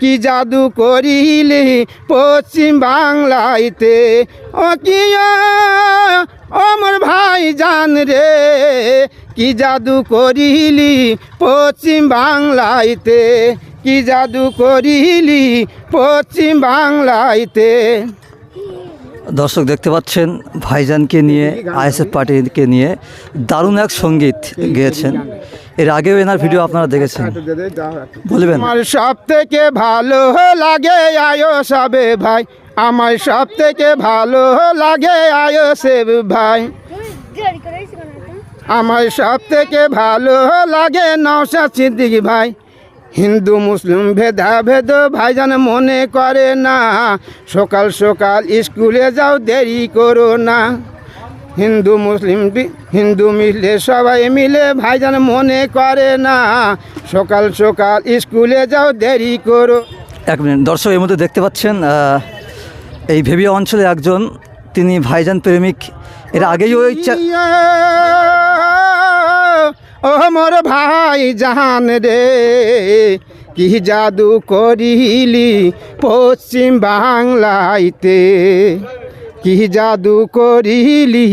কি জাদু করিলি পশ্চিম বাংলাইতে? ও কি অমর ভাই জান রে কি জাদু করিলি পশ্চিম বাংলাইতে? কি জাদু করিলি পশ্চিম বাংলাইতে? দর্শক দেখতে পাচ্ছেন ভাইজানকে নিয়ে আইএসএফ পার্টিকে নিয়ে দারুণ এক সংগীত গেয়েছেন। এর আগেও এনার ভিডিও আপনারা দেখেছেন। বলবেন। আমার সব থেকে ভালো লাগে আয়ো সবে ভাই। আমার সব থেকে ভালো লাগে আয়ো সেব ভাই। আমার সব থেকে ভালো লাগে নওশা সিদ্দিক ভাই। হিন্দু, মুসলিম ভেদা ভেদ ভাইজান মনে করে না। সকাল সকাল স্কুলে যাও, দেরি করো না। হিন্দু মুসলিম হিন্দু মিলে সবাই মিলে ভাইজান মনে করে না। সকাল সকাল স্কুলে যাও দেরি করো। এক মিনিট দর্শক এর মধ্যে দেখতে পাচ্ছেন এই ভেবিয়া অঞ্চলে একজন তিনি ভাইজান প্রেমিক। এর আগেই ওই চা- ও মোর ভাই জাহান রে কি জাদু করিলি পশ্চিম বাংলাইতে? কি জাদু করিলি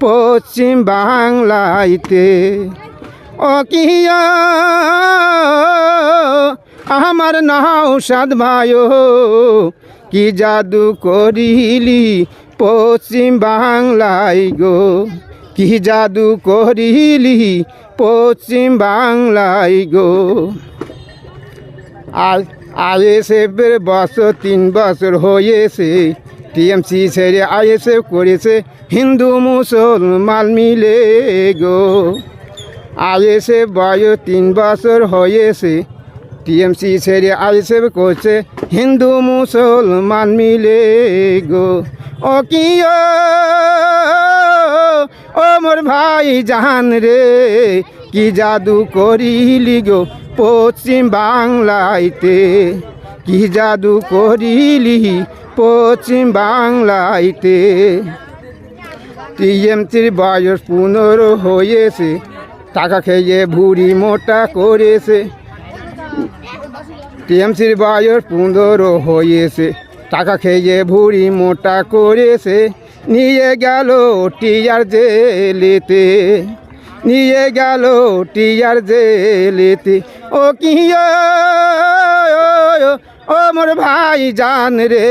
পশ্চিম বাংলাইতে? ও কিয়া আমার নাও সাদ ভাইও, কি জাদু করিলি পশ্চিম বাংলায় গো? কি জাদু করিলি পশ্চিম বাংলায় গো? আর আইএসএফের বছর তিন বছর হয়েছে। টিএমসি ছেড়ে আইএসএফ করেছে, হিন্দু, মুসলমান মিলে গো। আইএসএফ বয়স তিন বছর হয়েছে, টিএমসি ছেড়ে আইএসএফ করছে, হিন্দু, মুসলমান মিলে গো। ও কি ও? মোর ভাই জাহান রে, কি জাদু করিলি গো পশ্চিম বাংলাইতে কি জাদু করিলি পশ্চিম বাংলাইতে। টিএমসির বয়স পনেরো হয়েছে, টাকা খেয়ে ভুড়ি মোটা করেছে। টিএমসির বয়স পনেরো হয়েছে, টাকা খেয়ে ভুড়ি মোটা করেছে। নিয়ে গেল টিয়ার জেলেতে, নিয়ে গেল টিয়ার জেলেতে। ও কি ও মোর ভাই জান রে,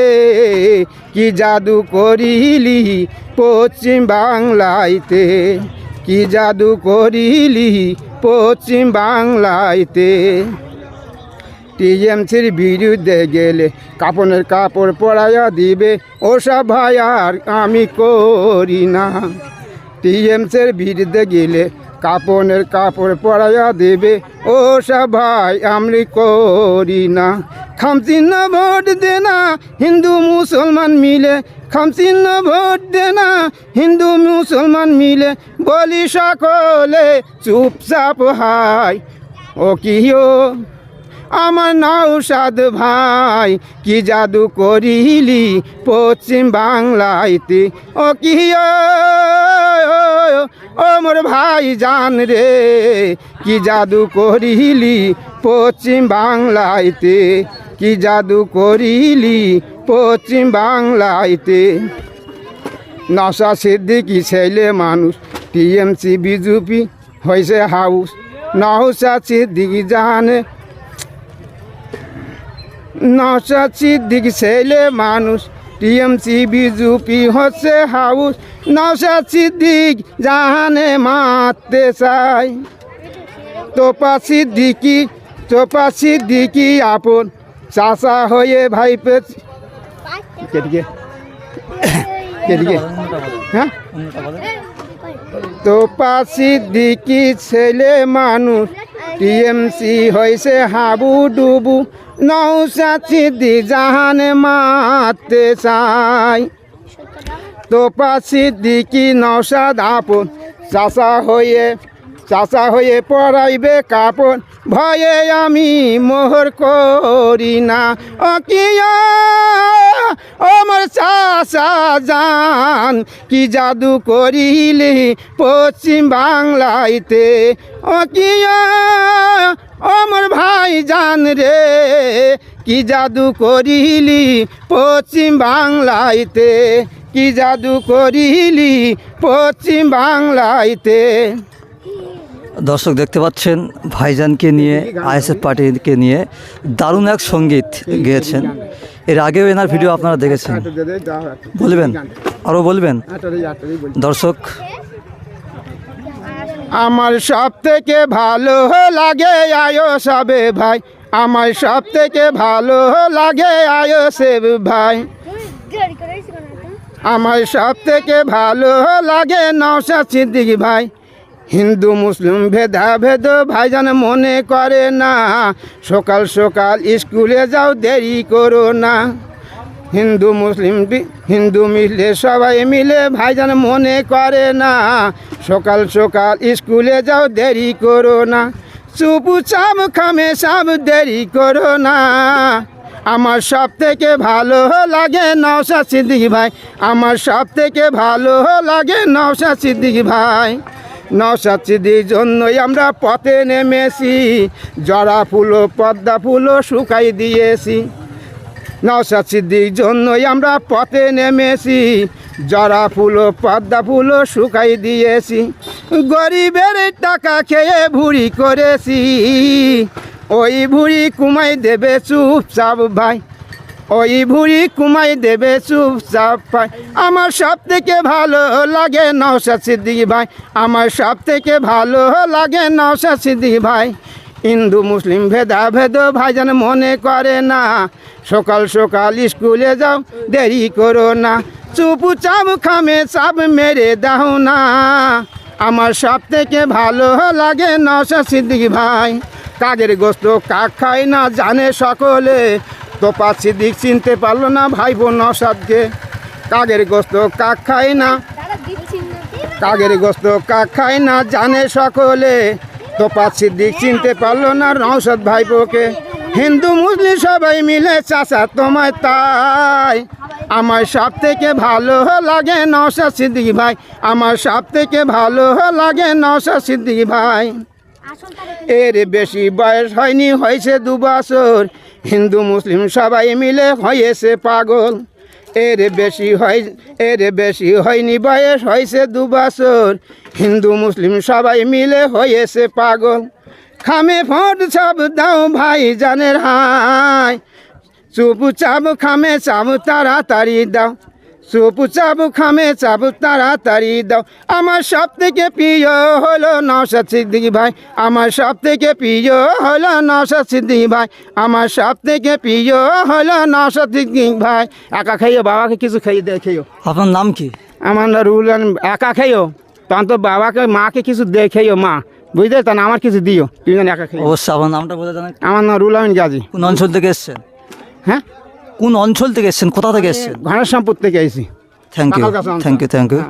কি জাদু করিলি পশ্চিম বাংলাইতে? কি জাদু করিলি পশ্চিম বাংলাইতে? টিএমসির বিরুদ্ধে গেলে কাপনের কাপড় পরাইয়া দিবে ওসব ভাই আর আমি করি না। টিএমসির বিরুদ্ধে গেলে কাপনের কাপড় পরাইয়া দেবে ওসব ভাই আমি করি না। খামচিহ্ন ভোট দে না হিন্দু মুসলমান মিলে। খামচিহ্ন ভোট দে না হিন্দু মুসলমান মিলে। বলি সকলে চুপচাপ হাই ও কি আমার নৌসাদ ভাই, কি জাদু করিলি পশ্চিম বাংলাইতে? ও কি ও? মোর ভাই জান রে, কি জাদু করিলি পশ্চিম বাংলাইতে? কি জাদু করিলি পশ্চিম বাংলাইতে? নশা সিদ্দিকি ছেলে মানুষ, টিএমসি বিজেপি হয়েছে হাউস। নশা সিদ্দিকি জানে। নশা সিদ্দিক ছেলে মানুষ, টিএমসি বিজেপি হচ্ছে হাউস। নশা সিদ্দিক জাহানে মারতে চায় তোপা সিদ্দিকি তোপা সিদ্দিকি আপন চাষা হয়ে ভাই কেদিকে হ্যাঁ? তোপা সিদ্দিকি ছেলে মানুষ, টিএমসি হয়েছে হাবু ডুবু নৌসা সিদ্দি জাহানে মারতে চাই। তোপা সিদ্দিকি নৌসাদ আপন চাষা হয়ে চাষা হয়ে পড়াইবে কাপড় ভয়ে আমি মোহর করি না। ও আমার চাষা যান কি জাদু করিলি পশ্চিম বাংলাইতে? ও আমার ভাই জান রে, কি জাদু করিলি পশ্চিম বাংলাইতে? কি জাদু করিলি পশ্চিম বাংলাইতে? দর্শক দেখতে পাচ্ছেন, ভাইজানকে নিয়ে, আইএসএফ পার্টিকে নিয়ে দারুণ এক সংগীত গেয়েছেন। এর আগেও এনার ভিডিও আপনারা দেখেছেন। বলবেন? আরও বলবেন? দর্শক। আমার সব থেকে ভালো লাগে আয়ো সবে ভাই। আমার সব থেকে ভালো লাগে আয়ো সেব ভাই। আমার সব থেকে ভালো লাগে নওশা সিদ্দিক ভাই। হিন্দু, মুসলিম ভেদা ভেদ ভাইজান মনে করে না। সকাল সকাল স্কুলে যাও, দেরি করো না। হিন্দু, মুসলিম হিন্দু মিলে, সবাই মিলে ভাইজান মনে করে না। সকাল সকাল স্কুলে যাও, দেরি করো না। চুপু চাপ, খামে সাব দেরি করো না। আমার সব থেকে ভালো লাগে নওশা সিদ্দিক ভাই। আমার সব থেকে ভালো লাগে নওশা সিদ্দিক ভাই। নওশা সিদ্দিক জন্যই আমরা পথে নেমেছি জরা ফুলো, পদ্মা ফুলো শুকাই দিয়েছি। নওশা সিদ্দিক জন্যই আমরা পথে নেমেছি জরা ফুলো, পদ্মা ফুলো শুকাই দিয়েছি। গরিবের টাকা খেয়ে ভুড়ি করেছি, ওই ভুড়ি কুমাই দেবে চুপচাপ ভাই। ওই ভুড়ি কুমাই দেবে চুপচাপ ভাই। আমার সব থেকে ভালো লাগে নওশা সিদ্দিক ভাই। আমার সব থেকে ভালো লাগে নওশা সিদ্দিক ভাই। হিন্দু, মুসলিম ভেদা ভেদ ভাইজান মনে করে না। সকাল সকাল স্কুলে যাও, দেরি করো না। চুপু চাপ খামে চাপ মেরে দাও না। আমার সব থেকে ভালো লাগে নশা সিদ্দিক ভাই। কাগের গোস্ত কাক খায় না জানে সকলে। তোপা সিদ্দিক চিনতে পারল না ভাই বোন নসাদকে কাগের গোস্ত কাক খায় না। কাগের গোস্ত কাক খায় না জানে সকলে। তো পাচ্ছি দিক চিনতে পারল না নৌসদ ভাইপোকে। হিন্দু মুসলিম সবাই মিলে চাষা তোমায় তাই। আমার সব থেকে ভালো লাগে নৌসা সিদ্দিক ভাই। আমার সব থেকে ভালো লাগে নৌসা সিদ্দিক ভাই। এর বেশি বয়স হয়নি, হয়েছে দু বছর। হিন্দু, মুসলিম সবাই মিলে হয়েছে পাগল। এর বেশি হয়, এর বেশি হয়নি বয়স, হয়েছে দু বছর। হিন্দু, মুসলিম সবাই মিলে হয়েছে পাগল। খামে ফোট সব দাও ভাই জানের চুপ চাপ খামে চাপ তাড়াতাড়ি দাও। চুপ চাপ খামে চাপ তাড়াতাড়ি দাও। আমার সব থেকে প্রিয় হলো নওশাদ সিদ্দিক ভাই। আমার সব থেকে প্রিয় হলো নওশাদ সিদ্দিক ভাই। আমার সব থেকে প্রিয় হলো নওশাদ সিদ্দিক ভাই। একা খাইও বাবাকে কিছু খাইয়ে দে খেয়েও আপনার নাম কি? আমার রুল একা খাইও? তখন তো বাবাকে মাকে কিছু দেখেও মা। বুঝতে তখন আমার কিছু দিও। তুমি একা খাইও। অবশ্যই আপনার নামটা বলে জানেন। আমার নাম রুল আমিন গাজী। কোন অঞ্চল থেকে এসছেন? হ্যাঁ? কোন অঞ্চল থেকে এসছেন? কোথা থেকে এসছেন? সম্পদ থেকে I see thank you thank you thank you.